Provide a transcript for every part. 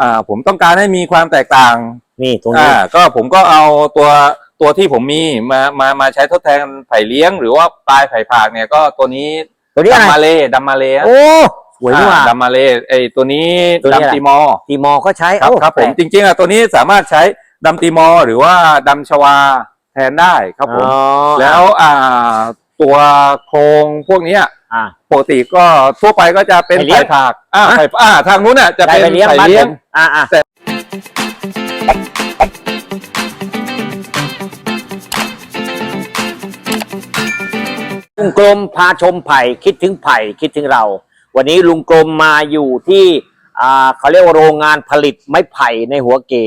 อ่าผมต้องการให้มีความแตกต่างนี่ตรงอ่านี้ก็ผมก็เอาตัวตัวที่ผมมีมามามาใช้ทดแทนไผ่เลี้ยง หรือว่าปลายไผ่ผากเนี่ยก็ตัวนี้ตัวนี้อะไรดัมมาเลดัมมาเลโอ้สวยนี่หว่าดัมมาเลไอตัวนี้ตัวนี้อะไรดัมตีมอตีมอก็ใช้ครับโอ้ครับผมแปลกจริงๆอะตัวนี้สามารถใช้ดัมตีมอหรือว่าดัมชวาแทนได้ครับผม อ๋อแล้วอ่าตัวโครงพวกเนี้ย อ่า ปกติก็ทั่วไปก็จะเป็นไผ่เลี้ยไผ่งผากอ่าฮะไผ่อ่าทางนู้นน่ะจะได้เป็นไปเลี้ยงไผ่บ้านเลี้ยผงมอ่าอ่าแต่ลุงกลมพาชมไผ่คิดถึงไผ่คิดถึงเรา วันนี้ลุงกลมมาอยู่ที่อ่าเขาเรียกว่าโรงงานผลิตไม้ไผ่ในหัวเก๋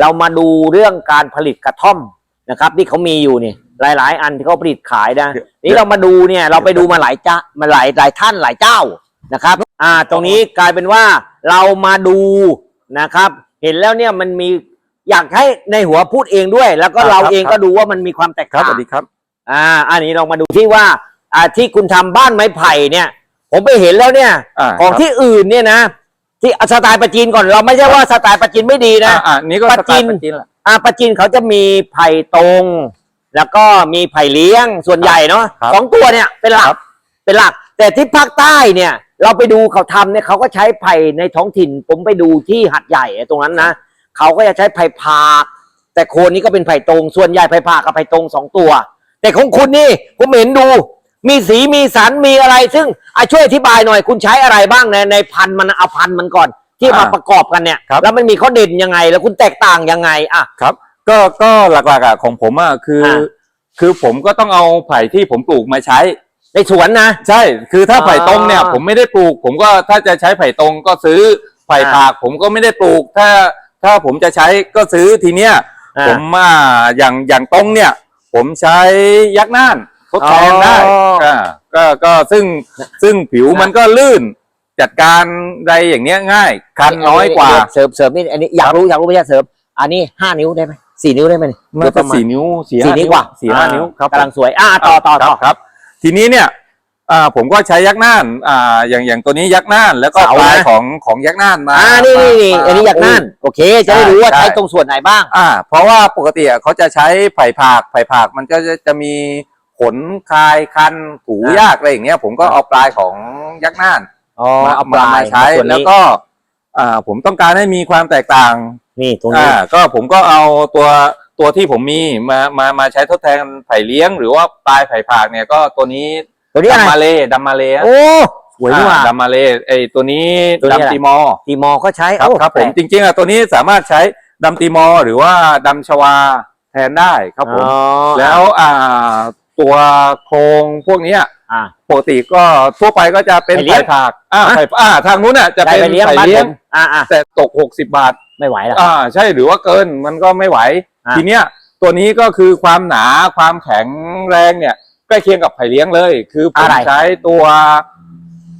เรามาดูเรื่องการผลิตกระท่อมนะครับที่เขามีอยู่เนี่ย หลาย ๆ อันที่เขาผลิตขายนะนี่เรามาดูเนี่ยเราไปดูมาหลายจ้ามาหลายหลายท่านหลายเจ้านะครับ อ่า ตรงนี้กลายเป็นว่าเรามาดูนะครับ เห็นแล้วเนี่ยมันมีอยากให้ในหัวพูดเองด้วย แล้วก็ครับเราครับเองก็ดูว่ามันมีความแตกครับต่างสวัสดีครับ อ่า อันนี้เรามาดูที่ว่าอ่าที่คุณทำบ้านไม้ไผ่เนี่ย ผมไปเห็นแล้วเนี่ยอ่าของครับที่อื่นเนี่ยนะที่เอาสไตล์ประจีนก่อนเราไม่ใช่ว่าสไตล์ประจีนไม่ดีนะอ่าอ่านี่ก็ปสลาไตจีนล์ปลาจีนแหละอ่าประจีนเขาจะมีไผ่ตรง แล้วก็มีไผ่เลี้ยงส่วนใหญ่เนาะครับสองตัวเนี่ยเป็นหลัคกรับเป็นหลัก แต่ที่ภาคใต้เนี่ย เราไปดูเขาทำเนี่ยเขาก็ใช้ไผ่ในท้องถิ่น ผมไปดูที่หัดใหญ่ตรงนั้นนะเขาก็จะใช้ไผ่พากแต่โคนนี้ก็เป็นไผ่ตรงส่วนใหญ่ไผ่พากกับไผ่ตรงสองตัว แต่ของคุณนี่ผมเห็นดู มีสีมีสันมีอะไร ซึ่งอะช่วยอธิบายหน่อย คุณใช้อะไรบ้างในในพันธุ์มันเอาพันธุ์มันก่อน ที่มาอ่าประกอบกันเนี่ยครับ แล้วมันมีข้อเด่นยังไง แล้วคุณแตกต่างยังไงอะ ครับ ก็ก็หลักๆอะของผมอะคืออาคือผมก็ต้องเอาไผ่ที่ผมปลูกมาใช้ ในสวนนะ ใช่ คือถ้าอ่าไผ่ตรงเนี่ยผมไม่ได้ปลูก ผมก็ถ้าจะใช้ไผ่ตรงก็ซื้อไผ่อ่าผากผมก็ไม่ได้ปลูก ถ้าถ้าผมจะใช้ก็ซื้อทีเนี้ยอ่าผมอ่าอย่างอย่างตรงเนี่ย ผมใช้ยักษ์น่านทดแทนได้อ๋ออ่าก็ก็ซึ่งซึ่งผิวนะ มันก็ลื่น จัดการอะไรอย่างเงี้ยง่าย คันน้อยกว่า เสริมเสริมนี่อันนี้อยากรู้อยากรู้ไม่ใช่เสริม อันนี้ห้านิ้วได้ไหม สี่นิ้วได้ไหมนี่น่าโดยปจะระมาณสี่นิ้วสี่สี่ห้านิ้นิ้ววกว่าสี่ห้านิ้วครับกำลังสวยอ่าต่อต่อคต่รัอบครับ ทีนี้เนี่ยอ่าผมก็ใช้ยักษ์น่านอ่าอย่างอย่างตัวนี้ยักษ์น่านแล้วก็เสาปลายนะของของยักษ์น่านมาอ่านี่นี่นี่มาอันนี้อยากนั่นโอเค จะได้รู้ว่าใช่ใช้ตรงส่วนไหนบ้าง อ่า เพราะว่าปกติอะเขาจะใช้ไผ่ผากไผ่ผากมันก็จะจะมีขนคลายคันถูอ่ายยากอะไรอย่างเงี้ย ผมก็เอาปลายของยักษ์น่านอ๋อมาเอาปลายมาใช้ส่วนแล้วนี้ก็อ่าผมต้องการให้มีความแตกต่าง นี่ตรงอ่านี้ก็ผมก็เอาตัวตัวที่ผมมีมามามาใช้ทดแทนไผ่เลี้ยง หรือว่าปลายไผ่ผากเนี่ยก็ตัวนี้ตัวนี้ดัอะมไรมาเลดัมมาเลโอ้สวยนี่หว่าดัมมาเลไอตัวนี้ตัวนี้ดัมอะไรตีมอตีมอก็ใช้ครับโอ้ครับผมแปลกจริงๆอะตัวนี้สามารถใช้ดัมตีมอหรือว่าดัมชวาแทนได้ครับผม อ๋อแล้วอ่า ตัวโครงพวกเนี้ยอ่า ปกติก็ทั่วไปก็จะเป็นไผ่เลี้ยไผ่งผากอ่าฮะไผ่อ่าทางนู้นน่ะจะได้เป็นไปเลี้ยงไผ่บ้านเลี้ผยงมอ่าอ่าแต่ตกหกสิบบาท ไม่ไหวแล้วอ่าใช่หรือว่าเกินมันก็ไม่ไหว อ่า ทีเนี้ยตัวนี้ก็คือความหนาความแข็งแรงเนี่ยใกล้เคียงกับไผ่เลี้ยงเลย คือผมอะไรใช้ตัว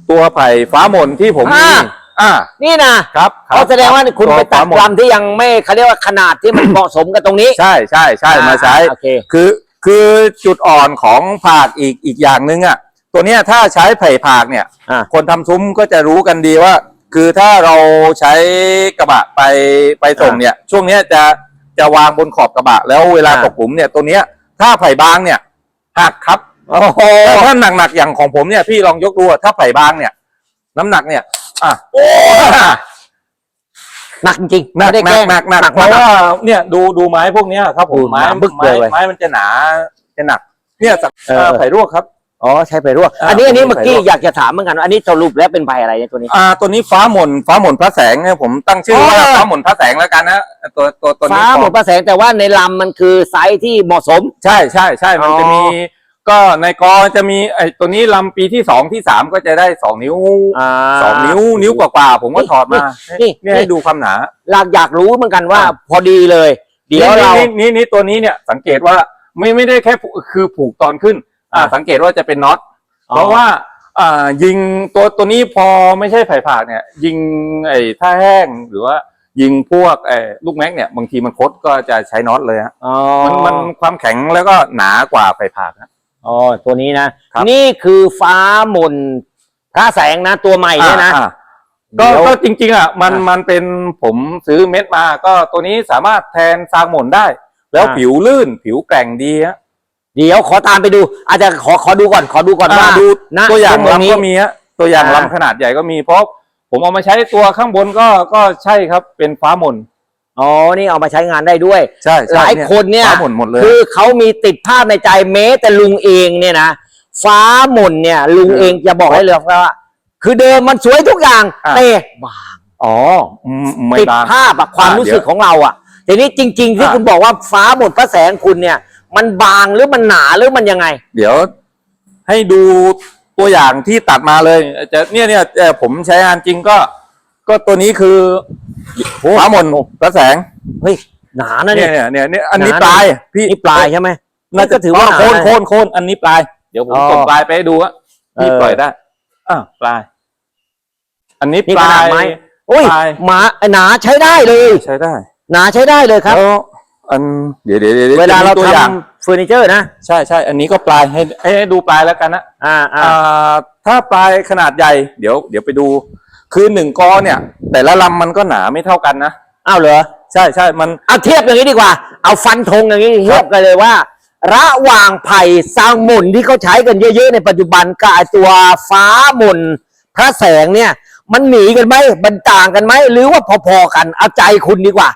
ตัวไผ่ฟ้าหมนที่ผมมีอ่า อ่านี่นะครับครับเขาแสดงว่าคุณไปตัดฟ้าหมนลำที่ยังไม่เขาเรียกว่าขนาดที่มัน เหมาะสมกับตรงนี้ใช่ใช่ใช่มาใช้ อ่โอเค คือ คือจุดอ่อนของผากอีกอีกอย่างหนึ่งอะ ตัวเนี้ยถ้าใช้ไผ่ผากเนี่ย อ่า คนทำซุ้มก็จะรู้กันดีว่า คือถ้าเราใช้กระบะไปไปส่งเนี่ย ช่วงเนี้ยจะจะวางบนขอบกระบะ แล้วเวลาอ่าตกหลุมเนี่ยตัวเนี้ยถ้าไผ่บางเนี่ยหักครับโอ้โห แต่ถ้าหนักๆอย่างของผมเนี่ยพี่ลองยกดูอะถ้าไผ่บางเนี่ย น้ำหนักเนี่ย อะ หนักจริงๆหนักไม่ได้หแกนัล้กงหนักหนักเพมราะกว่าเนี่ยดูดูไม้พวกเนี้ยครับผมอืมไม้หนาบึกไม้เลยเว้ย ไม้มันจะหนาจะหนัก เนี่ยสักเออเอ่อไผ่รวกครับ อ๋อใช้ไปรวกอ่า อันนี้อันนี้ผมเมื่อกี้ไปรวกอยากจะถามเหมือนกันว่าอันนี้สรุปแล้วเป็นใบอะไรเนี่ยตัวนี้ อ่าตัวนี้ฟ้าหม่นฟ้าหม่นพระแสงเนี่ยผมตั้งชื่อว่าอ๋อ ฟ้าหม่นพระแสงแล้วกันนะตัวตัวตัวนี้ฟ้าหมพดอประแสงแต่ว่าในลำมันคือไซส์ที่เหมาะสม ใช่ใช่ใช่มันอ๋อจะมี ก็ในกอจะมีไอ้ตัวนี้ลำปีที่สองที่สามก็จะได้สองนิ้วอ่าสองนิ้วนิ้วกว่าๆผมก็ถอดมานี่นี่นี่ให้ดูความหนา เราอยากรู้เหมือนกันว่า อ่าพอดีเลย เดี๋ยวเรานี่นี่นี่ตัวนี้เนี่ยสังเกตว่าไม่ไม่ได้แค่ผูกคือผูกตอนขึ้น อ่าอ่าสังเกตว่าจะเป็นน็อตเพราะว่า อ่ายิงตัวตัวนี้พอไม่ใช่ไผ่ผากเนี่ย ยิงไอ้ท่าแห้งหรือว่ายิงพวกไอ้ลูกแม็กเนี่ยบางทีมันคดก็จะใช้น็อตเลยฮะอ๋อมันมันความแข็งแล้วก็หนากว่าไผ่ผากนะ อ๋อตัวนี้นะครับ นี่คือฟ้าหมนพระแสงนะตัวใหม่เนี่ยนะอ่าก็เดี๋ยว ก็จริงๆอะมันอะมันเป็นผมซื้อเม็ดมา ก็ตัวนี้สามารถแทนซางหม่นได้ แล้วอะ ผิวลื่นผิวแกร่งดีฮะเดี๋ยวขอตามไปดู อาจจะขอขอดูก่อนขอดูก่อนอะว่าดูณตัวอย่างชั่วโมนี้ลำก็มีฮะตัวอย่างอ่า ลำขนาดใหญ่ก็มีเพราะผมเอามาใช้ตัวข้างบนก็ก็ใช่ครับเป็นฟ้าหม่น อ๋อ นี่เอามาใช้งานได้ด้วย ใช่ใช่หลายคนเนี่ยฟ้าหม่นหมดเลย คือเขามีติดภาพในใจแม้แต่ลุงเองเนี่ยนะฟ้าหม่นเนี่ย ลุงเออเองจะบอกให้เลยว่า คือเดิมมันสวยทุกอย่างอะ แต่บางอ๋ออืมไม่ติดบาง ภาพอะความอะรู้สึกเดี๋ยวของเราอะทีนี้จริง ๆ ที่อะ คุณบอกว่าฟ้าหม่นพระแสงคุณเนี่ย มันบางหรือมันหนาหรือมันยังไง เดี๋ยวให้ดูตัวอย่างที่ตัดมาเลยจะเนี่ยเนี่ยเอ่อผมใช้งานจริงก็ ก็ตัวนี้คือ ฟ้าหม่นพระแสงเฮ้ยหนานะเนี่เนี่ยย เนี่ยเนี่ยเนี่ยอันนี้หนานะปลายพี่นี่ปลายใช่ไหมน่าจะถือว่าโคนหนานะ โคนโคนอันนี้ปลาย เดี๋ยวผมอ๋อส่งปลายไปให้ดูอะพี่เออ ปล่อยได้อ่าปลาย อันนี้นี่ปขลานาดย ไม้โอ้ยปลาย หมาหนาใช้ได้เลย ใช้ได้หนาใช้ได้เลยครับ แล้วอันเดี๋ยวเดี๋ยวดี๋ยวเวลาเราจะมีตัวทอย่างำเฟอร์นิเจอร์นะใช่ใช่อันนี้ก็ปลายให้ให้ให้ดูปลายแล้วกันนะอ่าอ่าอ่าถ้าปลายขนาดใหญ่ เดี๋ยว เดี๋ยวไปดู คือหนึ่งกอเนี่ย แต่ละลำมันก็หนาไม่เท่ากันนะ อ้าวเหรอ ใช่ใช่มัน เอาเทียบอย่างนี้ดีกว่า เอาฟันธงอย่างนี้เทียบกันเลยว่า ระหว่างไผ่ซางหมุนที่เขาใช้กันเยอะๆในปัจจุบันกับไอ้ตัวฟ้าหมุนพระแสงเนี่ย มันหนีกันไหมมันต่างกันไหมหรือว่าพอๆกันเอาใจคุณดีกว่า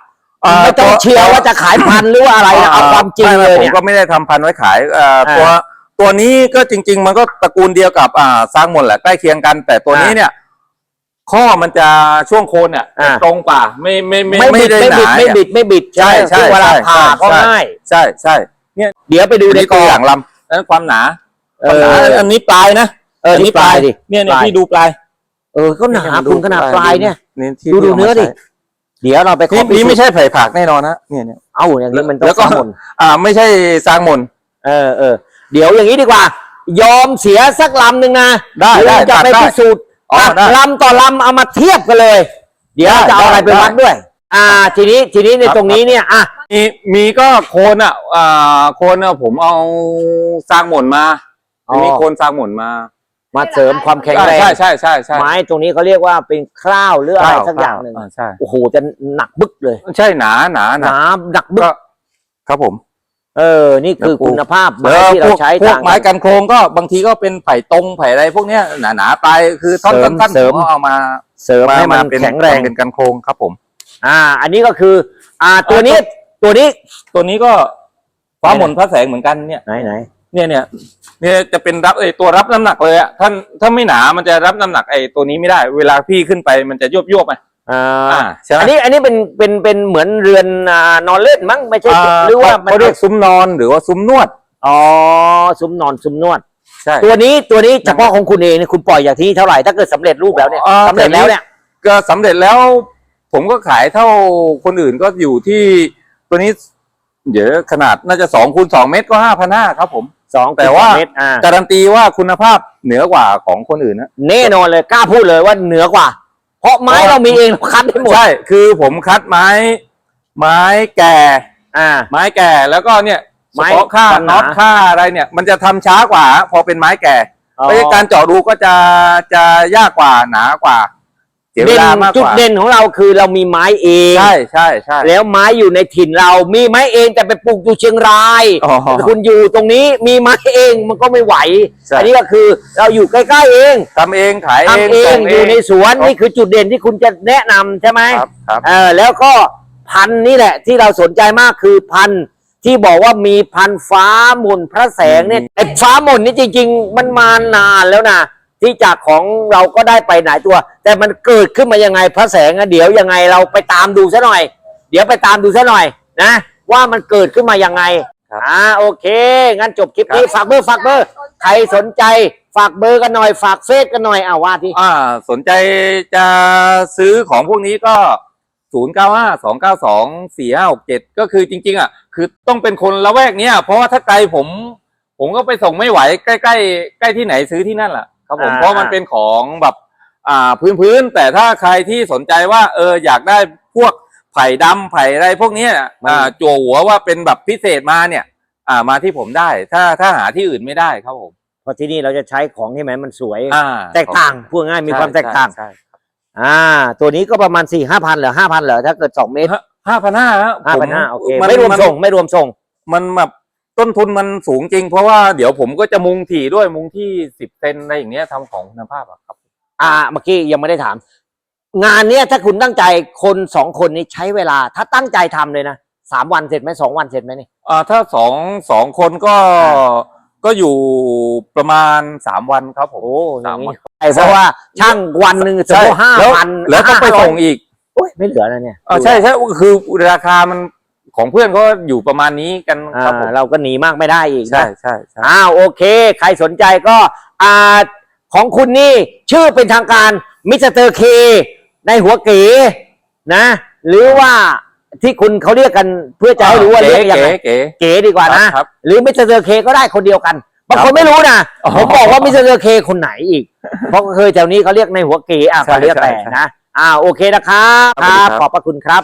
อ่าไม่ต้องตัวเชียร์ว่าจะขายพันหรือว่าอะไรนะเอาความจริงไไเลยผมเนี่ย ก็ไม่ได้ทำพันธุ์ไว้ขายเอ่ออ่าตัวตัวนี้ก็จริง ๆ มันก็ตระกูลเดียวกับอ่าสร้างหมดแหละใกล้เคียงกัน แต่ตัวนี้อ่าเนี่ย ข้อมันจะช่วงโคนเนี่ยอ่า ตรงกว่าไม่ไม่ไม่ ไม่บิดได้ไม่หบิดนาไม่บิดไม่บิดใช่ใช่คือเวลาใช่ผ่าก็ใช่ ง่าย ใช่ใช่เนี่ยเดี๋ยวไปดูดูในในกตัอวอย่างลำนั้นความหนาเอความหนาออันนี้ปลายนะเออนี่ปลายดิเนี่ยเนี่ยปลายพี่ดูปลาย เออก็หนาคุณขนาดปลายเนี่ยที่ดูดูที่ามาเนื้อดิใช้เดี๋ยวเราไปขอนี่พินี่สูจไม่น์ใช่ไผ่ผักแน่นอนนะเนี่ยเนี่ย เอ้าอย่างนี้มันต้อแล้งวก็ สามหมุนอ่า ไม่ใช่สร้างมน เออเออเดี๋ยวอย่างนี้ดีกว่า ยอมเสียสักลำหนึ่งนะได้ได้เราจะไปตัดได้ พิสูจน์ อ๋ออะได้ ลำต่อลำเอามาเทียบกันเลย เดี๋ยวได้จะเอาอะไรไปได้ วัดด้วย อ่า ทีนี้ทีนี้ในครับตรงนี้เนี่ยอะมีมีก็โคนอะอ่าโคนอะผมเอาสร้างหม่นมาอ๋อมีโคนสร้างหม่นมามาเสริมความแข็งแรงใช่ใช่ใช่ใช่ไม้ตรงนี้เขาเรียกว่าเป็นคร่าวหรืออะไรสักอย่างหนึ่งใช่ โอ้โหจะหนักบึกเลยใช่หนาหนาหหนานาหนักบึกก็ครับผม เออ นี่คือคุณภาพไม้แล้วที่พเราวกใช้พวกต่างไม้กัน กันโครงก็บางทีก็เป็นไผ่ตรงไผ่อะไรพวกเนี้ยหนาหนาๆไปคือท่อนเสริมสั้นๆเสริม ผมก็เอามาเสริมให้มันเป็นแข็งแรง เป็นกันโครงครับผม อ่า อันนี้ก็คือ อ่าตัวนี้ตัวนี้ ตัวนี้ก็ฟ้าหม่นพระแสงเหมือนกันเนี่ย ไหนไหนเนี่ยเนี่ยเนี่ยจะเป็นรับไอ้ตัวรับน้ำหนักเลยอะท่านถ้าไม่หนามันจะรับน้ำหนักไอ้ตัวนี้ไม่ได้ เวลาพี่ขึ้นไปมันจะยวบยวบๆอะ อ่าอ่าใช่ไหมอันนี้อันนี้เป็นเป็นเป็นเหมือนเรือนอ่านอนเล่นมั้งไม่ใช่อ่าหรือว่ามันเขาเรียกซุ้มนอนหรือว่าซุ้มนวด อ๋อซุ้มนอนซุ้มนวด ใช่ ตัวนี้ตัวนี้เฉพาะของคุณเองเนี่ยคุณปล่อยอย่างที่เท่าไหร่ถ้าเกิดสำเร็จรูปแล้วเนี่ยอ่า สำเร็จแล้วเนี่ยก็สำเร็จแล้ว ผมก็ขายเท่าคนอื่นก็อยู่ที่ตัวนี้ เดี๋ยวขนาดน่าจะสองคูณสองเมตรก็ห้าพันห้าครับผม สองแต่ว่า เมตรอ่าการันตีว่าคุณภาพเหนือกว่าของคนอื่นนะแน่นอนเลยกล้าพูดเลยว่าเหนือกว่า เพราะไม้เพราะเรามีเองเราคัดให้หมดใช่ คือผมคัดไม้ ไม้แก่ อ่า ไม้แก่แล้วก็เนี่ยไม้เฉพาะค่าฟันหนาน็อตค่าอะไรเนี่ย มันจะทำช้ากว่า พอเป็นไม้แก่อ๋อเพราะฉะนั้นการเจาะรูก็จะจะยากกว่าหนากว่า เสียเวเด่นลามากจุกดว่าเด่นของเราคือเรามีไม้เอง ใช่ใช่ใช่ แล้วไม้อยู่ในถิ่นเรามีไม้เองแต่ไปปลูกอยู่เชียงรายอ๋อคุณอยู่ตรงนี้มีไม้เองมันก็ไม่ไหว ใช่ อันนี้ก็คือเราอยู่ใกล้ๆเองทำเองขายเองทำเอส่งงอยู่ในสวนครับ นี่คือจุดเด่นที่คุณจะแนะนำใช่ไหมครับครับ เออแล้วก็พันธุ์นี่แหละที่เราสนใจมากคือพันธุ์ที่บอกว่ามีพันธุ์ฟ้าหมุนพระแสงเนี่ยไอ้ฟ้าหมุนนี่จริง ๆ มันมานานแล้วนะ ที่จากของเราก็ได้ไปหลายตัว แต่มันเกิดขึ้นมายังไงพระแสงอะเดี๋ยวยังไงเราไปตามดูซะหน่อย เดี๋ยวไปตามดูซะหน่อยนะ ว่ามันเกิดขึ้นมายังไงครับอ่าโอเค งั้นจบคลิปนี้ฝากเบอร์ฝากเบอร์ใครสนใจฝากเบอร์กันหน่อยฝากเฟซกันหน่อยอ่าว่าที่อ่าสนใจจะซื้อของพวกนี้ก็ศูนย์เก้าห้าสองเก้าสองสี่ห้าหกเจ็ดก็คือจริง ๆ อะ คือต้องเป็นคนละแวกเนี้ยเพราะว่าถ้าไกลผม ผมก็ไปส่งไม่ไหวใกล้ๆใกล้ที่ไหนซื้อที่นั่นแหละ ครับผมอ่า เพราะมันเป็นของแบบอ่าพื้นพื้นๆแต่ถ้าใครที่สนใจว่าเอออยากได้พวกไผ่ดำไผ่อะไรพวกเนี้ยอ่าจั่วหัวว่าเป็นแบบพิเศษมาเนี่ย อ่ามาที่ผมได้ ถ้าถ้าหาที่อื่นไม่ได้ครับผมเพราะที่นี่เราจะใช้ของที่ไหนมันสวย อ่าแตกต่างพูดง่ายมีความแตกต่างใช่ใช่อ่า ตัวนี้ก็ประมาณสี่ห้าพันเหรอห้าพันเหรอถ้าเกิดสองเมตรห้าพันห้าห้าพันห้าโอเคนไม่รวมนส่งไม่รวมส่ง มันแบบ ต้นทุนมันสูงจริง เพราะว่าเดี๋ยวผมก็จะมุงถี่ด้วยมุงที่สิบเซนอะไรอย่างเงี้ยทำของคุณภาพอะครับ อ่าเมื่อกี้ยังไม่ได้ถาม งานเนี้ยถ้าคุณตั้งใจคนสองคนนี้ใช้เวลา ถ้าตั้งใจทำเลยนะสามวันเสร็จไหมสองวันเสร็จไหมนี่ อ่าถ้าสองสองคนก็ก็อยู่ประมาณสามวันครับผมโอ้สามวัน ไอ้เพราะว่าช่างวันหนึ่งสมมติห้าแล้วพันแล้วต้องไปส่งอีก โอ้ยไม่เหลือแล้วเนี่ย อ่าใช่ใช่คือราคามัน ของเพื่อนก็อยู่ประมาณนี้กันอ่าครับผมเราก็หนีมากไม่ได้อีกนะ ใช่ใช่ใช่อ้าวโอเค ใครสนใจก็อ่าของคุณนี่ ชื่อเป็นทางการมิสเตอร์เคในหัวเก๋นะ หรือว่าที่คุณเขาเรียกกันเพื่อจะให้รู้ว่าเรียกยังไงเก๋ เก๋ดีกว่านะ ครับหรือมิสเตอร์เคก็ได้คนเดียวกันบางคนครับไม่รู้นะอ๋อผมบอกว่ามิสเตอร์เคคนไหนอีก เพราะเคยแถวนี้เขาเรียกในหัวเก๋อะใช่ก็เรียกแต่ใช่นะอ่าโอเคนะครับสวัสดีครับขอบพระคุณครับ